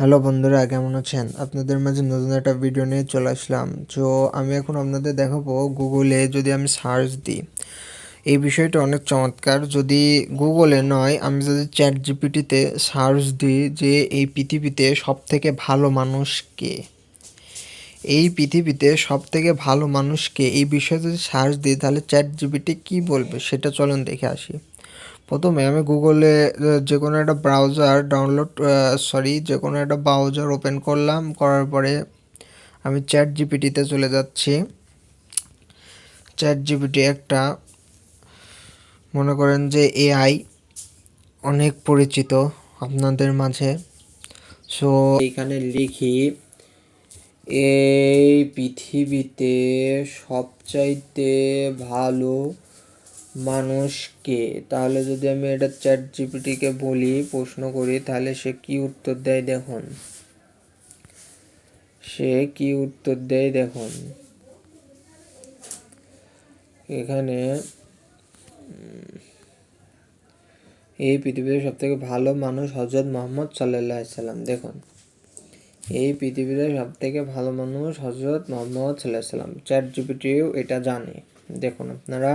Hello বন্ধুরা, কেমন আছেন? আপনাদের মাঝে নতুন একটা ভিডিও নিয়ে চলে আসলাম। তো আমি এখন আপনাদের দেখাবো গুগলে যদি আমি সার্চ দিই। এই বিষয়টা অনেক চমৎকার। যদি গুগলে নয়, আমি যদি চ্যাট জিপিটিতে সার্চ দিই যে এই পৃথিবীতে সব থেকে ভালো মানুষ কে? এই পৃথিবীতে সব থেকে ভালো মানুষকে এই বিষয়ে যদি সার্চ দিই, তাহলে চ্যাট জিপিটি কী বলবে? সেটা চলুন দেখে আসি। প্রথমে আমি গুগলে যে কোনো একটা ব্রাউজার ডাউনলোড সরি যে কোনো একটা ব্রাউজার ওপেন করলাম, করার পরে আমি চ্যাট জিপিটিতে চলে যাচ্ছি। চ্যাট জিপিটি একটা, মনে করেন যে এআই অনেক পরিচিত আপনাদের মাঝে। সো এখানে লিখি, এই পৃথিবীতে সবচাইতে ভালো মানুষকে। তাহলে যদি আমি এটা চ্যাট জিপিটিকে বলি, প্রশ্ন করি, তাহলে সে কি উত্তর দেয় দেখুন। সে কি উত্তর দেয় দেখুন। এখানে এই পৃথিবীতে সব থেকে ভালো মানুষ হজরত মোহাম্মদ সাল্লাহ সাল্লাম। দেখুন, এই পৃথিবীতে সব থেকে ভালো মানুষ হজরত মোহাম্মদ সাল্লাহ সাল্লাম। চ্যাট জিপিটিও এটা জানে। দেখুন, আপনারা